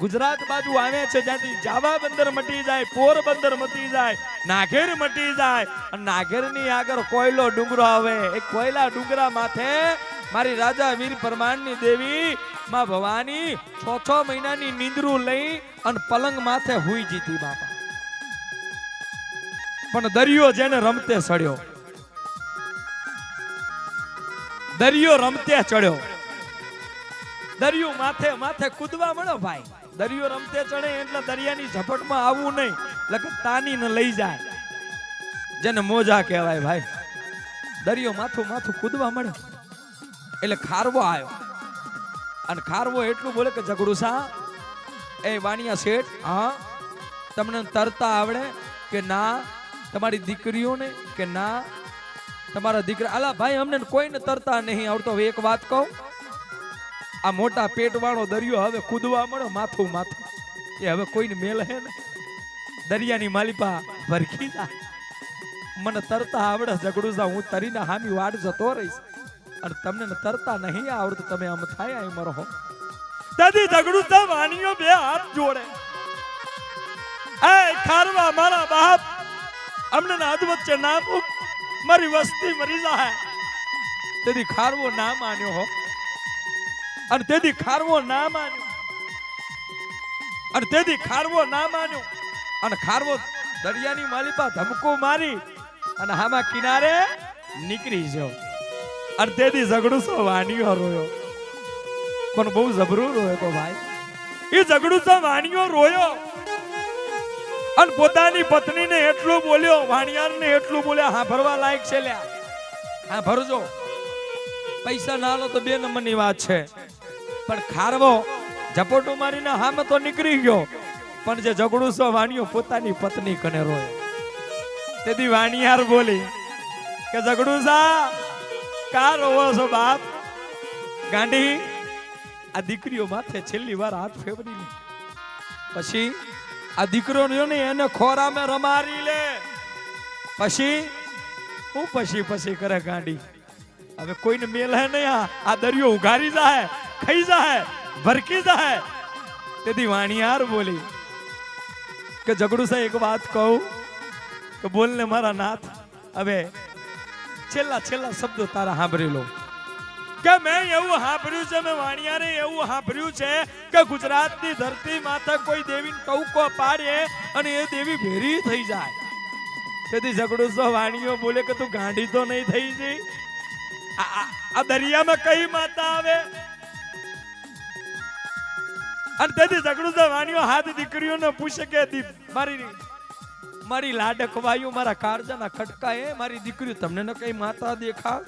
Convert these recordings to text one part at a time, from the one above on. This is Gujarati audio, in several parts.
ગુજરાત બાજુ આવે છે જ્યાંથી જાવા બંદર મટી જાય પોરબંદર મટી જાય નાગેર મટી જાય. અને નાગેરની આગળ કોયલો ડુંગરો આવે. એ કોયલા ડુંગરા માથે મારી રાજા વીર પરમાણની દેવી માં ભવાની છ છ મહિનાની નીંદરું લઈ અને પલંગ માથે હુઈ જીતી બાપા. પણ દરિયો જેને રમતે સડ્યો. દરિયો રમતે ચડ્યો. દરિયો માથે માથે કૂદવા મળો ભાઈ. દરિયો રમતે ચડે એટલે દરિયાની ઝપટમાં આવવું નહીં. એટલે તાની ને લઈ જાય. જેને મોજા કહેવાય ભાઈ. દરિયો માથું માથું કૂદવા મળે. એટલે ખારવો આવ્યો. અને ખારવો એટલું બોલે કે ઝઘડુસા એ વાણિયા શેઠ, હા? તમને તરતા આવડે કે ના? તમારી દીકરીઓને કે ના? તમારા દીકરા, અલા ભાઈ, અમને કોઈને તરતા નહીં આવડતો. હવે એક વાત કહું, આ મોટા પેટ દરિયો હવે કૂદવા મળો માથું માથું. એ હવે કોઈને મેલ ને? દરિયાની માલિપા ભરખી જાય મને તરતા આવડે ઝઘડું જા, હું તરીને હામી વાડ જતો રહીશ. અને તમને તરતા નહીં આવડતું, તમે આમ થાય એમ રહો દાદી, ઝઘડું તા વાણીઓ બે હાથ જોડે. એ, ખારવા મારા બાપ, અમને ના અદ વચ્ચે ના મૂક. મારી વસ્તી મરી જાય તેથી ખારવો ના માન્યો હો. અને તેથી ખારવો ના માન્યો. અને તેથી ખારવો ના માન્યો. અને ખારવો દરિયાની માલિપા ધમકો મારી અને હામાં કિનારે નીકળી ગયો. અને તેથી ઝઘડું સો વાણીઓ રોયો. પણ બહુ જબરું રોયો તો ભાઈ. એ ઝઘડું સો વાણીઓ રોયો. અને પોતાની પત્નીને એટલું બોલ્યો, વાણિયારને એટલું બોલ્યા હા ભરવા લાયક છે લ્યા. હા ભરજો પૈસા ના લો તો બે નંબરની વાત છે. પણ ખારવો, ઝપોટો મારીને હામે તો નીકળી ગયો. પણ જે ઝઘડું સો વાણિયો પોતાની પત્ની કને રોય. તેથી વાણિયાર બોલી કે, ઝઘડું સા? કા રોવો છો બાપ? ગાંડી, આ દીકરીઓ માથે છેલ્લી વાર હાથ ફેરવી પછી આ દીકરો રહ્યો ને એને ખોરામે રમારી લે. પછી? હું પછી પછી કરે ગાડી. હવે કોઈને મેલ હે નહીં આ. આ દરિયો ઉઘારી જાય, ખાઈ જાય, ભરકી જાય. તેથી વાણિયાર બોલી કે ઝઘડું સાહેબ, એક વાત કહું કે બોલ ને મારા નાથ, હવે છેલ્લા છેલ્લા શબ્દો તારા સાંભળી લો. કે મેં એવું સાંભળ્યું છે, મેં વાણિયારે એવું સાંભળ્યું છે કે ગુજરાતની ધરતી માથે કોઈ દેવી ટૌકો પાડે અને એ દેવી ભેરી થઈ જાય. તેથી ઝઘડું તો વાણીઓ બોલે કે તું ગાંડી તો નહીં થઈ જઈ આ- દરિયામાં કઈ માતા આવે? અને તેથી ઝઘડું તો વાણીઓ હાથ દીકરીઓને પૂછે કે મારી મારી લાડક વાયુ મારા કાળજાના ખટકા એ મારી દીકરીઓ તમને ન કઈ માતા દેખાવ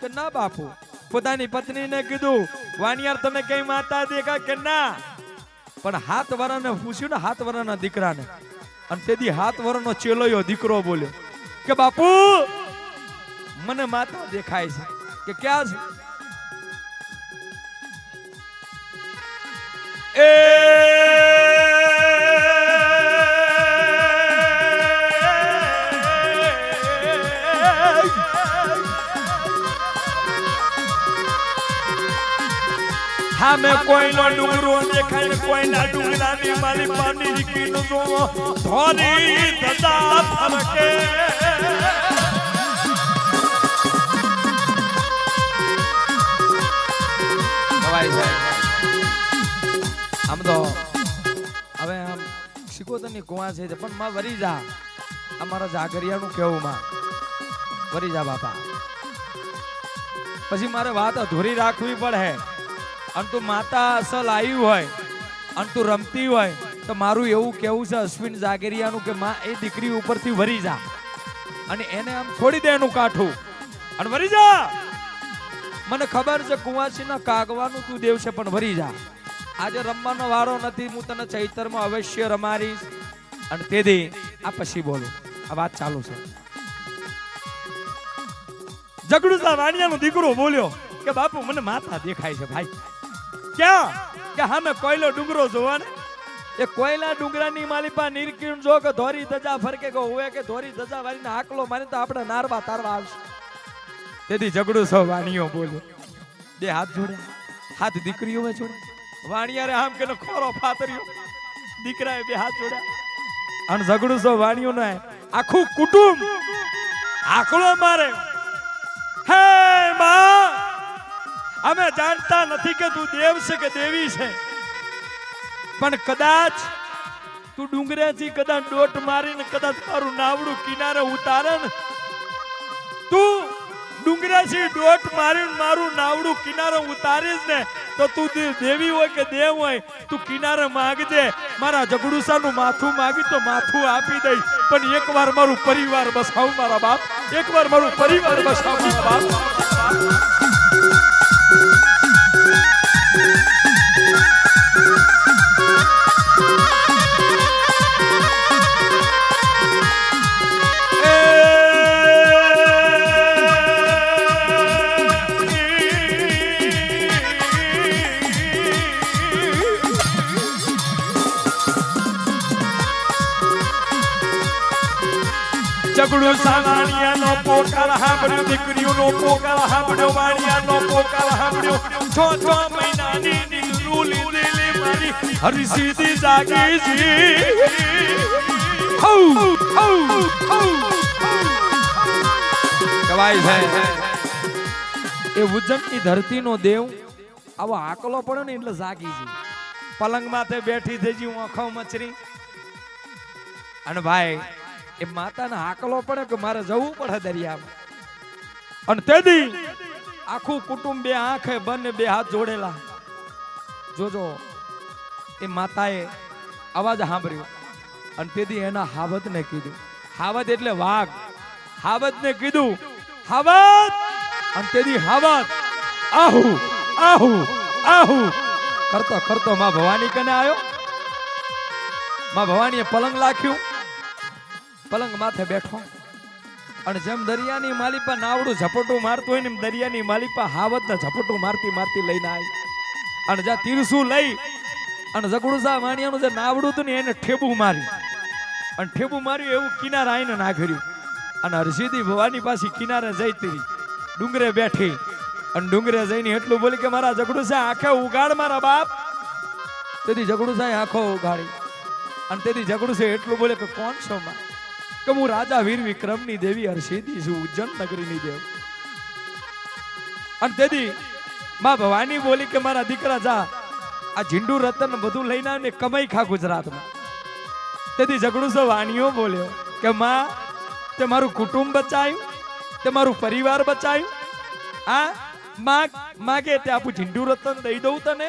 કે ના બાપુ? પોતાની પત્નીને કીધું વાણિયાર તમે કઈ માતા દેખા કે ના? પણ હાથ વરાને પૂછ્યું ને હાથ વરાના દીકરાને. અને તેથી હાથ વરાનો ચેલોયો દીકરો બોલ્યો કે બાપુ મને માતા દેખાય છે. કે ક્યાં છે? હા મેં કોઈનો ડુંગરો દેખાય કોઈના ડુંગરાની મારી પાની દીકરીનું જોવો. ધોરી ધજા ફરકે. આમ તો હવે આમ શીખોતરની કુવા છે પણ માં વરી જા. અમારા જાગરિયાનું કેવું માં? વરી જા બાપા. પછી મારે વાત અધૂરી રાખવી પડે. અને તું માતા અસલ આવી હોય, અને તું રમતી હોય, તો મારું એવું કેવું છે, અશ્વિન જાગેરિયાનું કે માં, એ દીકરી ઉપરથી વરી જા. અને એને આમ છોડી દે એનું કાઠું. અને વરી જા! મને ખબર છે, કુંવાસીના કાગવાનું તું દેવ છે, પણ વરી જા. આજે રમવાનો વારો નથી, હું તને ચૈતરમાં અવશ્ય રમારીશ અને તેથી આ પછી બોલું. આ વાત ચાલુ છે. જગડુસા વાણિયાનો દીકરો બોલ્યો કે, બાપુ, મને માથા દેખાય છે, ભાઈ. ક્યાં? કે હામે કોયલો ડુંગરો જોવા ને એ કોયલા ડુંગરાની માલિપા નિરકીણ જો કે ધોરી ધજા ફરકે કે હોય કે ધોરી ધજા વાળીને આકલો મારી તો આપણે નારવા તારવા આવશે. તેથી ઝઘડું સૌ વાણીઓ બોલે. બે હાથ જોડે, હાથ દીકરીઓ જોડે. વાણિયારે આમ કે ખોરો ફાતર્યો દીકરાએ બે હાથ જોડ્યા અને ઝઘડું સૌ વાણીઓ ને આખું કુટુંબ આકલો મારે. હે! અમે જાણતા નથી કે તું દેવ છે કે દેવી છે. પણ કદાચ તું ડુંગરેથી કદાચ ડોટ મારીને કદાચ તારું નાવડું કિનારે ઉતારે ને, તું ડુંગરેથી ડોટ મારીને મારું નાવડું કિનારે ઉતારીશ ને, તો તું દેવી હોય કે દેવ હોય, તું કિનારે માગજે. મારા જગડુસાનું માથું માગી તો માથું આપી દઈશ પણ એકવાર મારું પરિવાર બસાવ મારા બાપ. એકવાર મારું પરિવાર બસાવ મારા બાપ. સાંભળ્યો વાણિયાનો પોકાર સાંભળ્યો છ છ મહિનાની નીંદરું લીધેલી મારી હરસીધી જાગી જી. હઉ, હઉ, હઉ. કવાય છે. એ ઉજ્જૈનની ધરતીનો દેવ આવો આકલો પડ્યો ને એટલે જાગી છે પલંગ માથે બેઠી થઈ જી આંખો મચરી. અને ભાઈ એ માતાને આકલો પડે કે મારે જવું પડે દરિયામાં. અને તેથી આખું કુટુંબ બે આંખે, બંને બે હાથ જોડેલા. જોજો, એ માતાએ અવાજ સાંભળ્યો અને તેથી એના હાવતને કીધું. હાવત એટલે વાઘ. હાવતને કીધું, હાવત! અને તેથી હાવત, આહુ આહુ આહુ! કરતો કરતો માં ભવાની કને આવ્યો માં ભવાનીએ પલંગ લાખ્યું. પલંગ માથે બેઠો. અને જેમ દરિયાની માલિપા નાવડું ઝપટું મારતું હોય ને એમ દરિયાની માલિપા હાવતને ઝપટું મારતી મારતી લઈને આવી. અને જ્યાં તીરસું લઈ અને ઝગડુસા માણિયાનું જે નાવડું હતું ને એને ઠેબું માર્યું. અને ઠેબું માર્યું એવું કિનારે આવીને નાખર્યું. અને હરસિદ્ધિ ભવાની પાસે કિનારે જઈ તીરી. ડુંગરે બેઠી. અને ડુંગરે જઈને એટલું બોલી કે મારા ઝગડુસા આંખે ઉગાડ મારા બાપ. તેથી ઝગડુસાએ આંખો ઉગાડી. અને તેથી ઝગડુસે એટલું બોલે કે કોણ છો માં? કે હું રાજા વીર વિક્રમની દેવી હર્ષિદી છું, ઉજ્જૈન નગરીની દેવ. અને તેથી માં ભવાની બોલી કે મારા દીકરા જા, આ ઝીંડુ રતન બધું લઈને આવીને કમાઈ ખા ગુજરાતમાં. તેથી ઝઘડુસો વાણીઓ બોલ્યો કે માં, તે મારું કુટુંબ બચાયું, તે મારું પરિવાર બચાયું. આ માં માગે તે આપું ઝીંડુ રતન દઈ દઉં તને.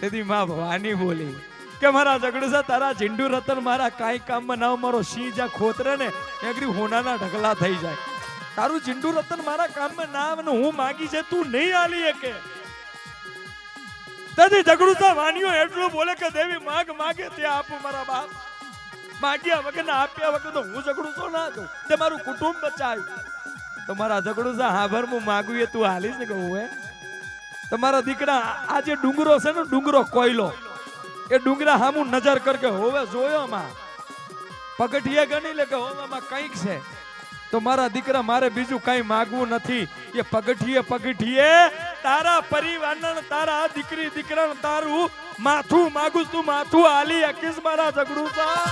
તેથી માં ભવાની બોલી કે મારા ઝઘડુસા તારા ઝીંડુ રતન મારા કાંઈ કામમાં ના મારો સિંહ જ્યાં ખોતરે ને એકરી હોનાના ઢગલા થઈ જાય. તારું ઝીંડુ રતન મારા કામમાં ના આવે હું માગી છે, તું નહીં આલી શકે તેથી ઝઘડુસા વાનીઓ એટલું બોલે કે દેવી માગ માગે તે આપું મારા બાપ. માગ્યા વગર ના આપ્યા વગર તો હું ઝઘડુસો ના દઉં તે મારું કુટુંબ બચાવ્યું તો મારા ઝઘડુસા હાભર હું માગું એ તું હાલીશ ને કહું હે. તમારા દીકરા આ જે ડુંગરો છે ને, ડુંગરો કોયલો. એ ડુંગરા હામું નજર કર કે હોવે જોયો માં. પગઠિયા ગણી લે કે હોવે માં કંઈક છે. તો મારા દીકરા મારે બીજું કઈ માગવું નથી. એ પગઠીએ પગઠીએ તારા પરિવારના તારા દીકરી દીકરા તારું માથું માગું તું માથું આલી અકીસ મારા ઝઘડું તા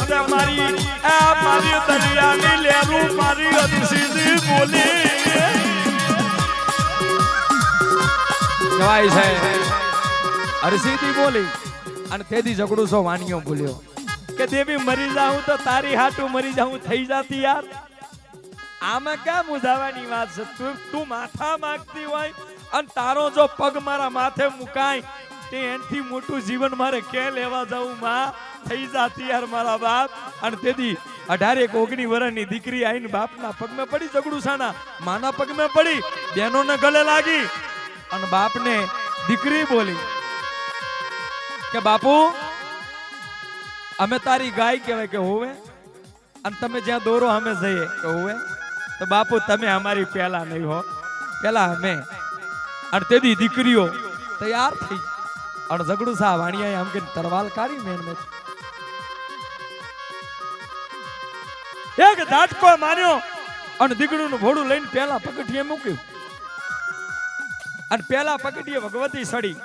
હકત મારી આ મારી દરિયાની લેરું મારી અતિશીધી બોલી. કહેવાય છે. અરસીદી બોલી. અને તેથી ઝઘડું સો વાણીઓ બોલ્યો કે દેવી મરી જાઉં તો તારી હાટું મરી જાઉં થઈ જાતી યાર. આમાં ક્યાં મુજાવાની વાત છે? તું તું માથા માંગતી હોય અને તારો જો પગ મારા માથે મુકાય એનથી મોટું જીવન મારે ક્યાં લેવા જાઉં, માં? થઈ જાતી યાર મારા બાપ. અને તેથી અઢારેક ઓગણી વર્ષની દીકરી આવીને બાપના પગમાં પડી, ઝઘડું સાના માના પગમાં પડી, બહેનોને ગલે લાગી. અને બાપને દીકરી બોલી કે, બાપુ, અમે તારી ગાય કહેવાય કે હોવે? અને તમે જ્યાં દોરો, અમે જઈએ. કે, હોવે? તો બાપુ, તમે અમારી પહેલા નહીં હો. પહેલા અમે. અને તેથી દીકરીઓ તૈયાર થઈ. અને ઝઘડું સા વાણિયાએ આમ કે તરવાલ કાઢી મેન મેચ એક ઝાટકો માર્યો અને દીકરીનું ભોડું લઈને પેલા પગઠીએ મૂક્યું. અને પેલા પગથિયે ભગવતી સડી.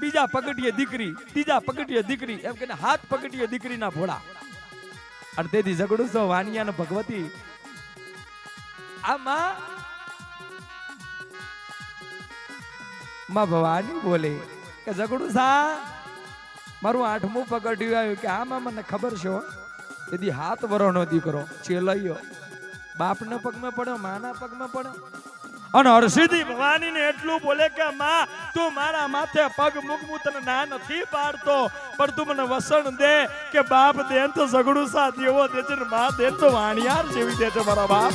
બીજા પગથિયે દીકરી, ત્રીજા પગથિયે દીકરી, એમ કે હાથ પગથિયે દીકરીના ભોળા. અને તેથી ઝઘડું છો વાણિયા ને ભગવતી. આ માં ભવાની બોલે. કે ઝઘડું સા મારું આઠમું પગડ્યું આવ્યું કે આમાં મને ખબર છે. તેથી હાથ વરોનો દીકરો ચેલૈયો બાપના પગમાં પડ્યો, માના પગમાં પડ્યો. અને હર્ષિદી ભવાની ને એટલું બોલે કે, માં, તું મારા માથે પગ મૂક તને ના નથી પાડતો. પણ તું મને વસણ દે કે બાપ દે તો ઝઘડું સા દેવો દે છે માં દે તો વાણિયાર જેવી દે છે મારા બાપ.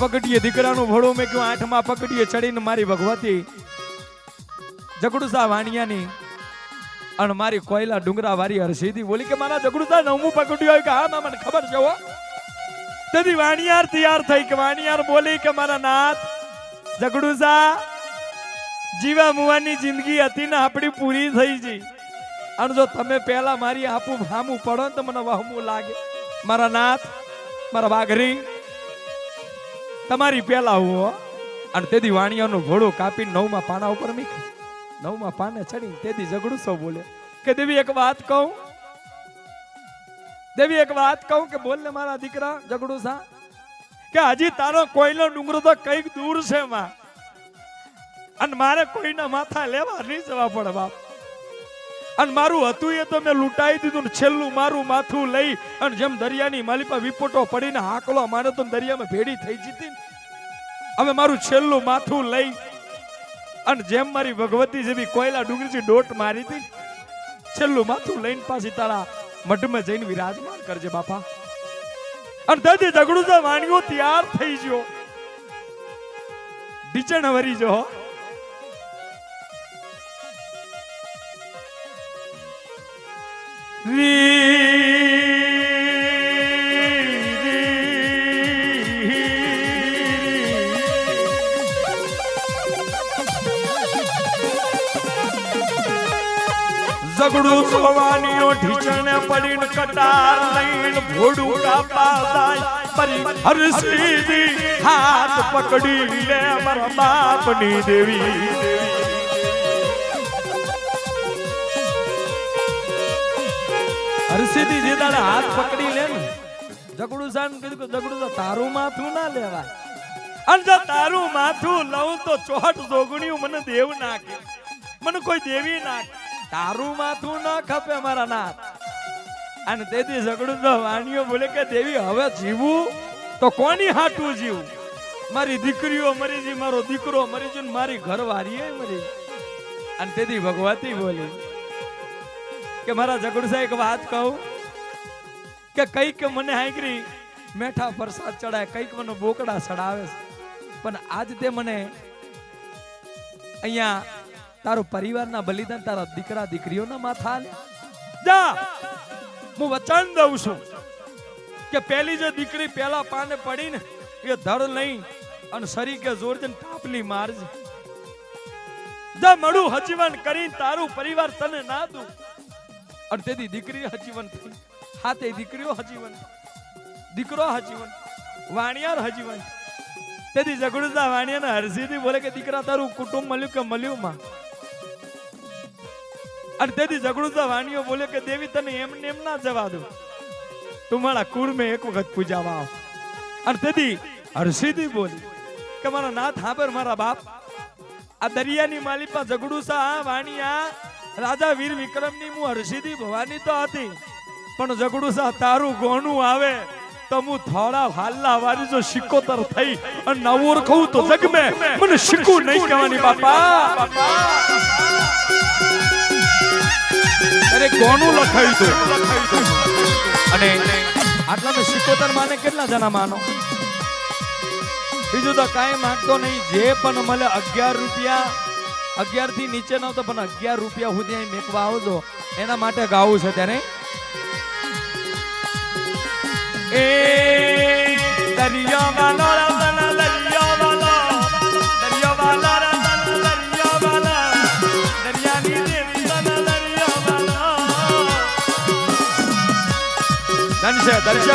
પકડીએ દીકરાનું ભળું મેં કહ્યું આઠમાં પકડીએ ચડીને મારી ભગવતી. જગડુસા વાણિયાની. અને મારી કોયલા ડુંગરા વારી હરસીધી બોલી કે મારા જગડુસા નવમું પકડ્યું હોય કે હા માં, મને ખબર છે હો. તેથી વાણિયાર તૈયાર થઈ કે વાણિયાર બોલી કે મારા નાથ, જગડુસા, જીવા મુવાની જિંદગી હતી ને આપણી પૂરી થઈ ગઈ. અને જો તમે પહેલા મારી આપું હામું પડો ને તો મને વહમું લાગે. મારા નાથ, મારા વાઘરી તમારી પેલા હું અને તેથી વાણિયાનું ઘોડું કાપીને નવમાં પાના ઉપર મીખે નવમાં પાને ચડી તેથી ઝઘડું સૌ બોલે. કે દેવી, એક વાત કહું? દેવી, એક વાત કહું કે બોલ ને મારા દીકરા ઝઘડું સા કે હજી તારો કોઈનો ડુંગરો તો કંઈક દૂર છે, માં. અને મારે કોઈના માથા લેવા નહીં જવા પડે, બાપ. અને મારું હતું એ તો મેં લૂંટાઈ દીધું ને છેલ્લું મારું માથું લઈ અને જેમ દરિયાની માલિપા વિપોટો પડીને હાકલો, મારે તો દરિયામાં ભેડી થઈ જતી. હવે મારું છેલ્લું માથું લઈ અને જેમ મારી ભગવતી જેવી કોયલા ડુંગરીથી ડોટ મારી હતી છેલ્લું માથું લઈને પાછી તારા મઢમાં જઈને વિરાજમાન કરજે બાપા. અને દાદી ઝઘડું વાણિયો તૈયાર થઈ ગયો ડીચણ વરી જો ઝઘડું સોવાનીઓ ઢીચણે પડીને કટાર લઈને ભોડું કાપા જાય પરી હરસીદી હાથ પકડી લે મારા બાપની દેવી. હરસીદી જે દાડે હાથ પકડી લે ને, જગડું સાહેબ કીધું કે જગડું તો તારું માથું ના લેવાય. અને જો તારું માથું લઉં તો ચોહટ જોગણ્યું મને દેવ નાખે. મને કોઈ દેવી નાખે. તારું માથું ના ખપે મારા નાથ. અને તેથી ઝઘડું તો વાણીઓ બોલે કે, દેવી, હવે જીવું તો કોની હાટું જીવું? મારી દીકરીઓ મરી જી મારો દીકરો મરી ને મારી ઘરવાળીએ મરી અને તેથી ભગવતી બોલી કે મારા ઝઘડું એક વાત કહું? કે કંઈક મને હાંકરી, મેઠા પ્રસાદ ચડાય, કંઈક મને બોકડા ચડાવે પણ આજ તે મને અહીંયા તારો પરિવારના બલિદાન, તારા દીકરા, દીકરીઓના માથા જા! હું વચન દઉં છું કે પેલી જે દીકરી પેલા પાને પડીને એ ધડ લઈ અને સરીકે જોરજે ને ટાપલી મારજે. જા, મળું હજીવન કરી તારું પરિવાર તને ના દઉં. અને તેથી દીકરી હજીવન હાથે દીકરીઓ હજીવન દીકરો હજીવન વાણિયાર હજીવન તેથી ઝઘડુસા વાણિયાને હરસીથી બોલે કે, દીકરા, તારું કુટુંબ મળ્યું કે મળ્યું માં? અને તેથી ઝઘડુતા વાણીઓ બોલે કે, દેવી, તને એમ ને એમ ના જવા દો તું મારા કુળ મેં એક વખત પૂજાવા આવ. અને તેથી હર્ષિદી બોલી કે, મારા નાથ હાબર મારા બાપ. આ દરિયાની માલિપા ઝઘડુસા વાણિયા રાજા વીર વિક્રમની હું હર્ષિદી ભવાની તો હતી, પણ ઝઘડુસા તારું ગોણું આવે, તો હું થોડા હાલ્લા વારી જો શિકોતર થઈ અને નવું કહું તો જગ મને શીખું નહીં કહેવાની બાપા. અરે કોનું લખાયું હતું અને આટલા તો શિકોતર માને કેટલા જણા માનો? બીજું તો કાંઈ માંગતો નહીં. જે પણ મળે અગિયાર રૂપિયા અગિયારથી નીચે નો તો પણ અગિયાર રૂપિયા સુધી મેકવા આવજો એના માટે ગાવું છે ત્યારે. એ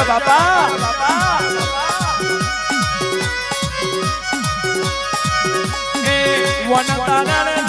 બાપા. વન